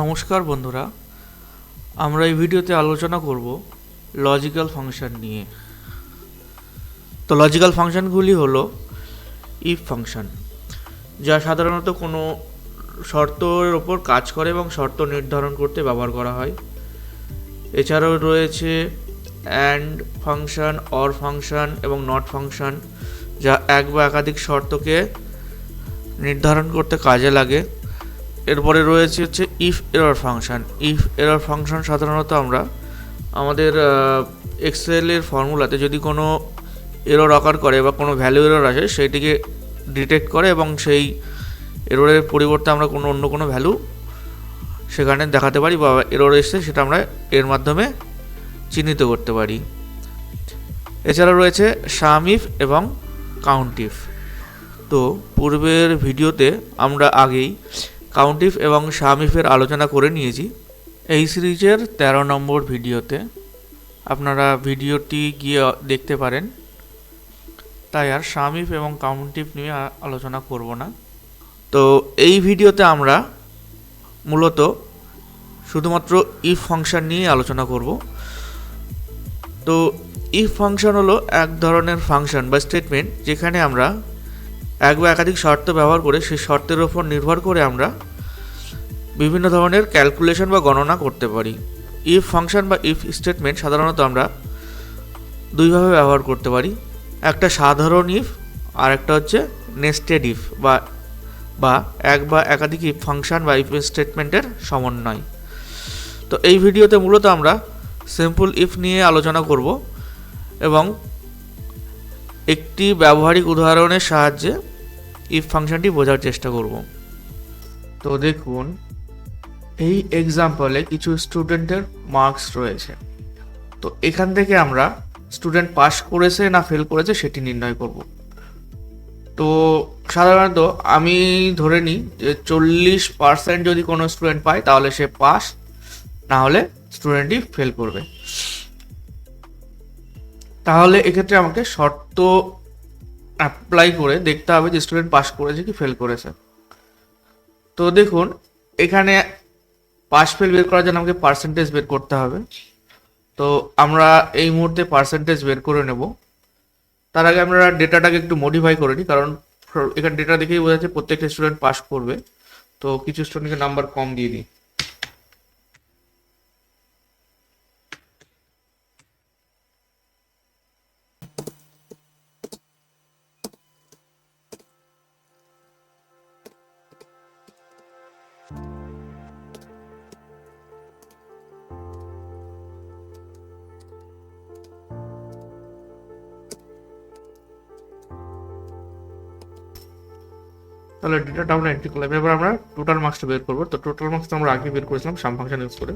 নমস্কার বন্ধুরা, আমরা এই ভিডিওতে আলোচনা করব লজিক্যাল ফাংশন নিয়ে। তো লজিক্যাল ফাংশনগুলি হলো ইফ ফাংশন, যা সাধারণত কোনো শর্তের ওপর কাজ করে এবং শর্ত নির্ধারণ করতে ব্যবহার করা হয়। এছাড়াও রয়েছে অ্যান্ড ফাংশন অর ফাংশন এবং নট ফাংশন, যা এক বা একাধিক শর্তকে নির্ধারণ করতে কাজে লাগে। এরপরে রয়েছে হচ্ছে if error function if error function সাধারণত আমরা আমাদের এক্সেলের ফর্মুলাতে যদি কোনো এরর অকার করে বা কোনো ভ্যালু এরর আসে, সেইটিকে ডিটেক্ট করে এবং সেই এররের পরিবর্তে আমরা কোনো, অন্য কোনো ভ্যালু সেখানে দেখাতে পারি বা এরর এসছে সেটা আমরা এর মাধ্যমে চিহ্নিত করতে পারি। এছাড়া রয়েছে সাম ইফ এবং কাউন্ট ইফ তো পূর্বের ভিডিওতে আমরা আগেই কাউন্টিফ এবং শামিফের আলোচনা করে নিয়েছি। এই সিরিজের ১৩ নম্বর ভিডিওতে আপনারা ভিডিওটি গিয়ে দেখতে পারেন। তাই আর শামিফ এবং কাউন্টিফ নিয়ে আলোচনা করব না। তো এই ভিডিওতে আমরা মূলত শুধুমাত্র ইফ ফাংশন নিয়ে আলোচনা করব। তো ইফ ফাংশন হলো এক ধরনের ফাংশন বা স্টেটমেন্ট যেখানে আমরা এক বা একাধিক শর্ত ব্যবহার করে সেই শর্তের ওপর নির্ভর করে আমরা বিভিন্ন ধরনের ক্যালকুলেশন বা গণনা করতে পারি। ইফ ফাংশন বা ইফ স্টেটমেন্ট সাধারণত আমরা দুইভাবে ব্যবহার করতে পারি। একটা সাধারণ ইফ আর একটা হচ্ছে নেস্টেড ইফ বা বা এক বা একাধিক ইফ ফাংশন বা ইফ স্টেটমেন্টের সমন্বয়। তো এই ভিডিওতে মূলত আমরা সিম্পল ইফ নিয়ে আলোচনা করব এবং একটি ব্যবহারিক উদাহরণের সাহায্যে ইফ ফাংশনটি বোঝার চেষ্টা করব। তো দেখুন, এই এক্সাম্পলে কিছু স্টুডেন্টের মার্কস রয়েছে। তো এখান থেকে আমরা স্টুডেন্ট পাস করেছে না ফেল করেছে সেটি নির্ণয় করব। তো সাধারণত আমি ধরে নিই যে চল্লিশ পার্সেন্ট যদি কোনো স্টুডেন্ট পায়, তাহলে সে পাস না হলে স্টুডেন্টই ফেল করবে। তাহলে এক্ষেত্রে আমাকে শর্ত অ্যাপ্লাই করে দেখতে হবে যে স্টুডেন্ট পাস করেছে কি ফেল করেছে। তো দেখুন, এখানে পাস ফেল বের করার জন্য আমাকে পার্সেন্টেজ বের করতে হবে। তো আমরা এই মুহূর্তে পার্সেন্টেজ বের করে নেব। তার আগে আমরা ডেটাটাকে একটু মডিফাই করে নিই, কারণ এখানে ডেটা দেখেই বোঝা যাচ্ছে প্রত্যেকটা স্টুডেন্ট পাস করবে। তো কিছু স্টুডেন্টকে নাম্বার কম দিয়ে দিই। তাহলে ডেটাটা আমরা এন্ট্রি করলাম। এবার আমরা টোটাল মার্কসটা বের করব। তো টোটাল মার্কসটা আমরা আগে বের করেছিলাম সাম ফাংশন ইউজ করে।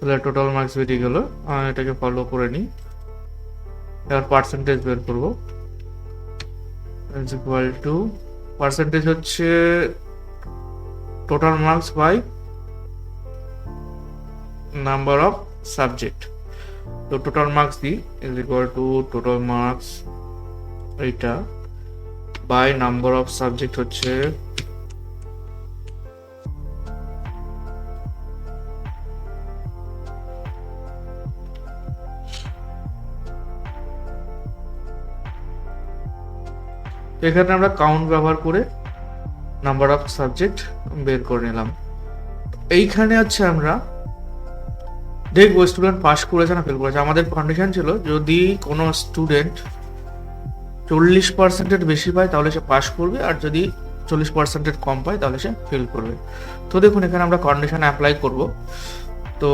তাহলে টোটাল মার্কস বেরিয়ে গেল। এটাকে ফলো করে নিই। এবার পার্সেন্টেজ বের করব। ইজ ইকুয়াল টু পার্সেন্টেজ হচ্ছে total marks by number of subject তো টোটাল মার্কস দিই is equal to total marks এইটা। বাই নাম্বার অফ সাবজেক্ট হচ্ছে এখানে আমরা কাউন্ট ব্যবহার করে নাম্বার অফ সাবজেক্ট বের করে নিলাম। এইখানে হচ্ছে আমরা দেখব স্টুডেন্ট পাস করেছে না ফেল করেছে? আমাদের কন্ডিশন ছিল যদি কোনো স্টুডেন্ট চল্লিশ পার্সেন্টের বেশি পায়, তাহলে সে পাস করবে, আর যদি চল্লিশ পার্সেন্টের কম পায়, তাহলে সে ফেল করবে। তো দেখুন, এখানে আমরা কন্ডিশন অ্যাপ্লাই করব। তো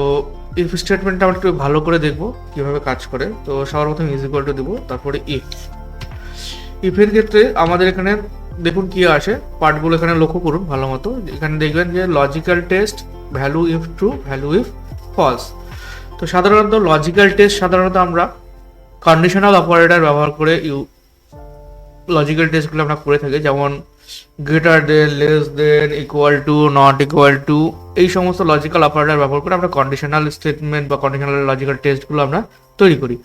ইফ স্টেটমেন্টটা আমরা একটু ভালো করে দেখব কীভাবে কাজ করে। তো সবার প্রথম ইজ দেবো, তারপরে ইফ ইফের ক্ষেত্রে আমাদের এখানে দেখুন কি আসে পার্টগুলো এখানে লক্ষ্য করুন ভালো মতো। এখানে দেখবেন যে logical test value if true value if false তো সাধারণত লজিক্যাল টেস্ট সাধারণত আমরা কন্ডিশনাল অপারেটর ব্যবহার করে ইউ লজিক্যাল টেস্টগুলো আমরা করে থাকি। যেমন greater than less than equal to not equal to এই সমস্ত লজিক্যাল অপারেটর ব্যবহার করে আমরা কন্ডিশনাল স্টেটমেন্ট বা কন্ডিশনাল লজিক্যাল টেস্টগুলো আমরা তৈরি করি।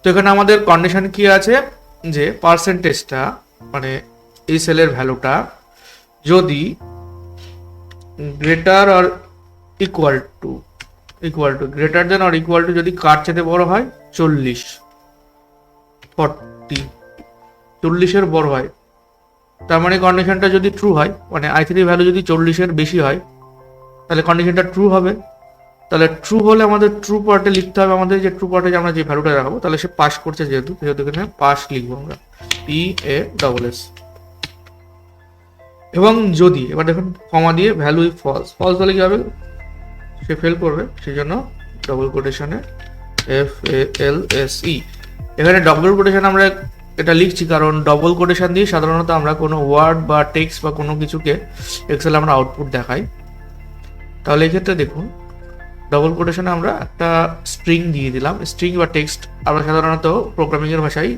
তো এখানে আমাদের কন্ডিশন কি আছে? যে পার্সেন্টেজটা মানে এই সেলের ভ্যালুটা যদি greater R equal to equal to greater than R equal to যদি কার চেতে বড় হয়, চল্লিশ। ফর্টি চল্লিশের বড় হয়। তার মানে কন্ডিশনটা যদি ট্রু হয় মানে আই থ্রি ভ্যালু যদি চল্লিশের বেশি হয়, তাহলে কন্ডিশনটা ট্রু হবে। তাহলে ট্রু হলে আমাদের ট্রু পার্টে লিখতে হবে আমাদের যে ট্রু পার্টে আমরা যে ভ্যালুটা রাখব, তাহলে সে পাস করছে যেহেতু, সেহেতু এখানে পাস লিখব আমরা। পি এ ডবল এস এবং যদি, এবার দেখুন কমা দিয়ে ভ্যালু ফলস ফলস হলে কি হবে? সে ফেল করবে সেই জন্য double কোটেশনে F A L S E এখানে ডবল কোটেশন আমরা এটা লিখছি, কারণ ডবল কোটেশন দিয়ে সাধারণত আমরা কোনো ওয়ার্ড বা টেক্সট বা কোনো কিছুকে এক্সেল আমরা আউটপুট দেখাই। তাহলে এক্ষেত্রে দেখুন ডবল কোটেশনে আমরা একটা স্ট্রিং দিয়ে দিলাম। স্ট্রিং বা টেক্সট আমরা সাধারণত প্রোগ্রামিংয়ের ভাষায়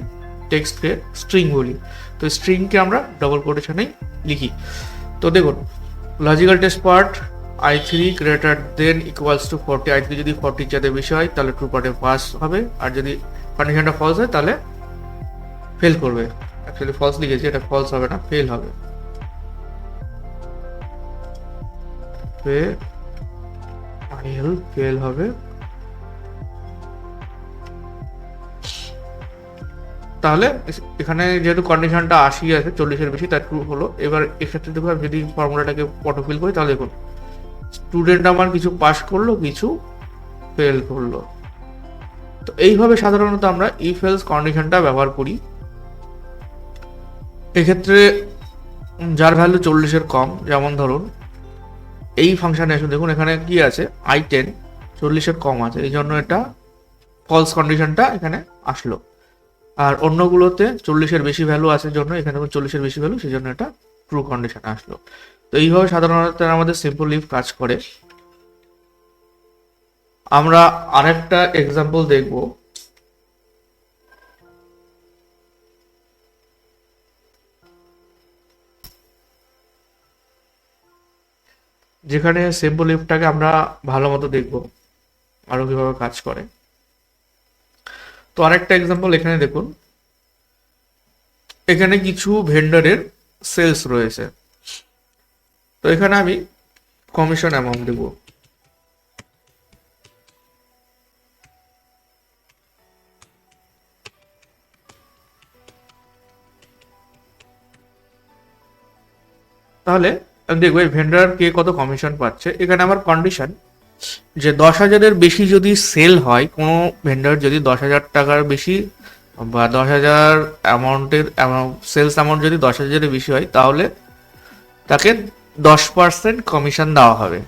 টেক্সটকে স্ট্রিং বলি। তো স্ট্রিংকে আমরা ডবল কোটেশনেই লিখি। তো দেখুন logical test part I three greater than equals to forty I three যদি ফর্টির চাইতে বেশি হয়, তাহলে ট্রু পার্টে পাস হবে। আর যদি কন্ডিশনটা ফলস হয়, তাহলে ফেল করবে। অ্যাকচুয়ালি ফলস লিখেছি, এটা ফলস হবে না ফেল হবে। ফেল ফেল হবে। তাহলে এখানে যেহেতু কন্ডিশনটা আশি আছে, চল্লিশের বেশি তার ট্রু হলো। এবার এক্ষেত্রে দেখো যদি ফর্মুলাটাকে অটো ফিল করি, তাহলে দেখুন স্টুডেন্ট আমার কিছু পাস করল, কিছু ফেল করল। তো এইভাবে সাধারণত আমরা ইফ এলস কন্ডিশনটা ব্যবহার করি। এক্ষেত্রে যার ভ্যালু চল্লিশের কম, যেমন ধরুন, এই ফাংশানে এসে দেখুন এখানে কি আছে? আই টেন চল্লিশের কম আছে, এই জন্য এটা ফলস কন্ডিশনটা এখানে আসলো। আর অন্যগুলোতে চল্লিশের বেশি ভ্যালু আছে জন্য, এখানে চল্লিশের বেশি ভ্যালু সেই জন্য এটা ট্রু কন্ডিশন আসলো। তো এইভাবে সাধারণত আমাদের সিম্পল লিফ কাজ করে। আমরা আরেকটা এক্সাম্পল দেখব। যেখানে সিম্পল লিফটাকে আমরা ভালো মতো দেখব, আরও কীভাবে কাজ করে। তো আরেকটা এক্সাম্পল এখানে দেখুন। এখানে কিছু ভেন্ডারের সেলস রয়েছে। তো এখানে আমি কমিশন অ্যামাউন্ট দেব। তাহলে আমি দেখব এই ভেন্ডার কে কত কমিশন পাচ্ছে। এখানে আমার কন্ডিশন যে দশ হাজারের বেশি যদি সেল হয়, কোনো ভেন্ডার যদি দশ হাজার টাকার বেশি বা দশ হাজার অ্যামাউন্টের সেলস অ্যামাউন্ট যদি দশ হাজারের বেশি হয়, তাহলে তাকে দশ পার্সেন্ট কমিশন দেওয়া হবে।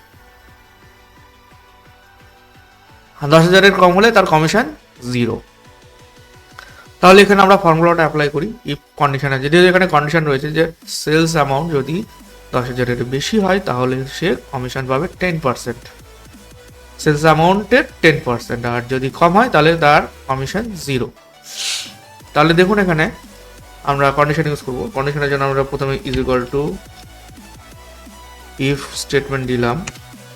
দশ হাজারের কম হলে তার কমিশন জিরো তাহলে এখানে আমরা ফর্মুলাটা অ্যাপ্লাই করি ইফ কন্ডিশনে যদি এখানে কন্ডিশন রয়েছে যে সেলস অ্যামাউন্ট যদি দশ হাজারের বেশি হয়, তাহলে সে কমিশন পাবে টেন পার্সেন্ট সেলস অ্যামাউন্টের টেন পার্সেন্ট আর যদি কম হয়, তাহলে তার কমিশন জিরো তাহলে দেখুন এখানে আমরা কন্ডিশন ইউজ করব। কন্ডিশনের জন্য আমরা প্রথমে is equal to if statement দিলাম,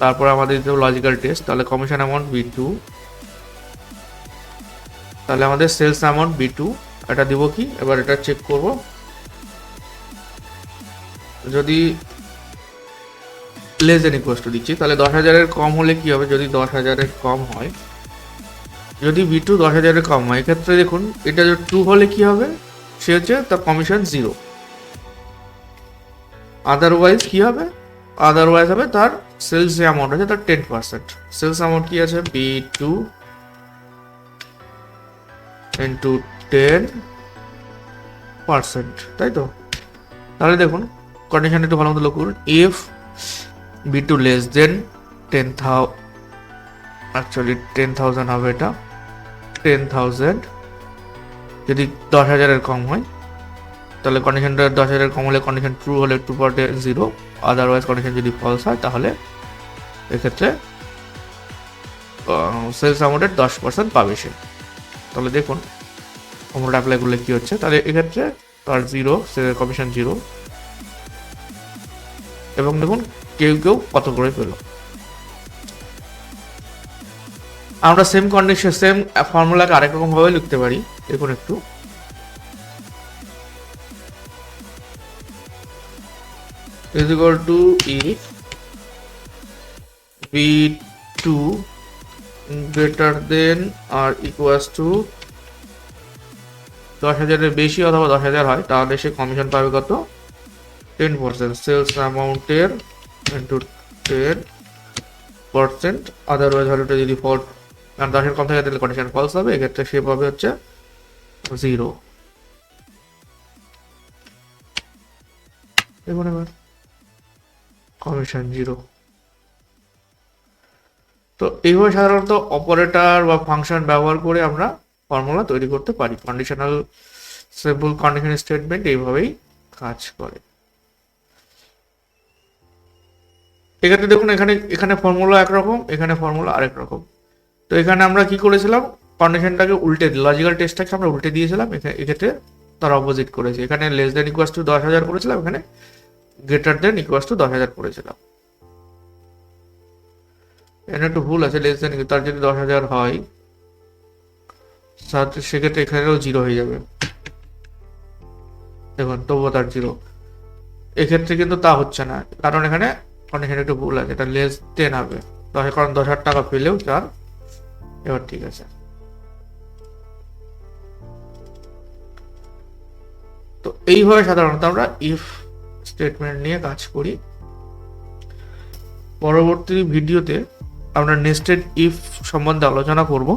তারপর আমাদের দিতে লজিক্যাল টেস্ট তাহলে কমিশন অ্যামাউন্ট বি টু তাহলে আমাদের সেলস অ্যামাউন্ট বি টু এটা দিব কি? এবার এটা চেক করব। যদি লেস দেন ইকুয়াস টু দিচ্ছি, তাহলে দশ হাজারের কম হলে কি হবে? যদি দশ হাজারের কম হয়, যদি বি টু দশ হাজারের কম হয়, এক্ষেত্রে দেখুন, এটা যদি টু হলে কি হবে? সে হচ্ছে তার কমিশন জিরো আদারওয়াইজ কি হবে? আদারওয়াইজ হবে তার সেলস যে অ্যামাউন্ট আছে, তার টেন পার্সেন্ট সেলস অ্যামাউন্ট কি আছে? B two into ten percent তাই তো? তাহলে দেখুন কন্ডিশন একটু ভালো মতো লক্ষ্য করুন। If B two less than ten thou actually ten thousand হবে এটা। টেন থাউজেন্ড যদি দশ হাজারের কম হয় তাহলে কন্ডিশনটা দশ হাজারের কম হলে কন্ডিশন ট্রু হলে টু পার্টে জিরো আদারওয়াইজ কন্ডিশন যদি ফলস হয়, তাহলে এক্ষেত্রে সেলস অ্যামাউন্টের দশ পার্সেন্ট পাবে সে। তাহলে দেখুন ফর্মুলা অ্যাপ্লাই করলে কী হচ্ছে? তাহলে এক্ষেত্রে তার জিরো কমিশন জিরো এবং দেখুন, কেউ কেউ কত করে পেল। আমরা সেম কন্ডিশন সেম ফর্মুলাকে আরেক রকম ভাবে লিখতে পারি। দেখুন একটু। Is equal to if b2 greater than or equals to দশ হাজারের বেশি অথবা দশ হাজার হয়, তাহলে সে কমিশন পাবে কত? টেন পার্সেন্ট সেলস অ্যামাউন্টের ইন্টু টেন পার্সেন্ট আদারওয়াইজ ভ্যালুটা যদি কারণ দশের কম থাকে তাহলে কন্ডিশন ফলস হবে, এক্ষেত্রে সে পাবে হচ্ছে জিরো দেখুন এবার। কমিশন জিরো তো এইভাবে সাধারণত অপারেটর বা ফাংশন ব্যবহার করে আমরা ফর্মুলা তৈরি করতে পারি। কন্ডিশনাল সিম্পল কন্ডিশন স্টেটমেন্ট এইভাবেই কাজ করে। এক্ষেত্রে দেখুন, এখানে এখানে ফর্মুলা একরকম, এখানে ফর্মুলা আরেক রকম। তো এখানে আমরা কি করেছিলাম? কন্ডিশনটাকে উল্টে লজিক্যাল টেস্টটাকে আমরা উল্টে দিয়েছিলাম। এক্ষেত্রে তার অপোজিট করেছি। এখানে লেস দেন ইকুয়াস টু দশ হাজার করেছিলাম। এখানে গ্রেটার দেন ইকুয়াস টু দশ হাজার করেছিলাম। এখানে একটু ভুল আছে লেস দেন তার যদি দশ হাজার হয় সেক্ষেত্রে এখানেও জিরো হয়ে যাবে। দেখুন, তবুও তার জিরো এক্ষেত্রে কিন্তু তা হচ্ছে না, কারণ এখানে কন্ডিশন একটু ভুল আছে, এটা লেস দেন হবে। দশ, কারণ দশ হাজার টাকা পেলেও তার এবার ঠিক আছে। তো এইভাবে সাধারণত আমরা ইফ স্টেটমেন্ট নিয়ে কাজ করি। পরবর্তী ভিডিওতে আমরা নেস্টেড ইফ সম্বন্ধে আলোচনা করব।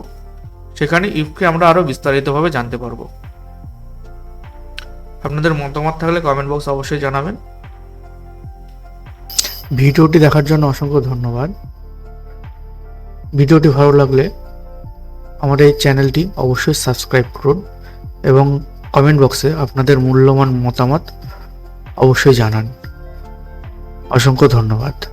সেখানে ইফকে আমরা আরও বিস্তারিতভাবে জানতে পারব। আপনাদের মতামত থাকলে কমেন্ট বক্স অবশ্যই জানাবেন। ভিডিওটি দেখার জন্য অসংখ্য ধন্যবাদ। ভিডিওটি ভালো লাগলে আমাদের এই চ্যানেলটি অবশ্যই সাবস্ক্রাইব করুন এবং কমেন্ট বক্সে আপনাদের মূল্যবান মতামত অবশ্যই জানান। অসংখ্য ধন্যবাদ।